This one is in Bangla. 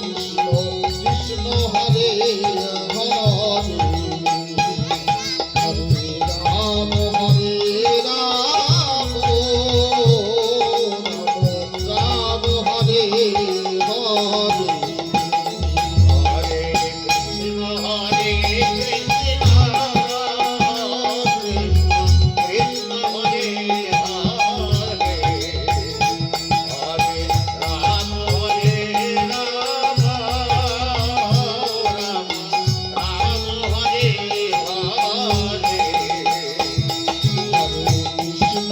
কৃষ্ণ কৃষ্ণ হরে হরে।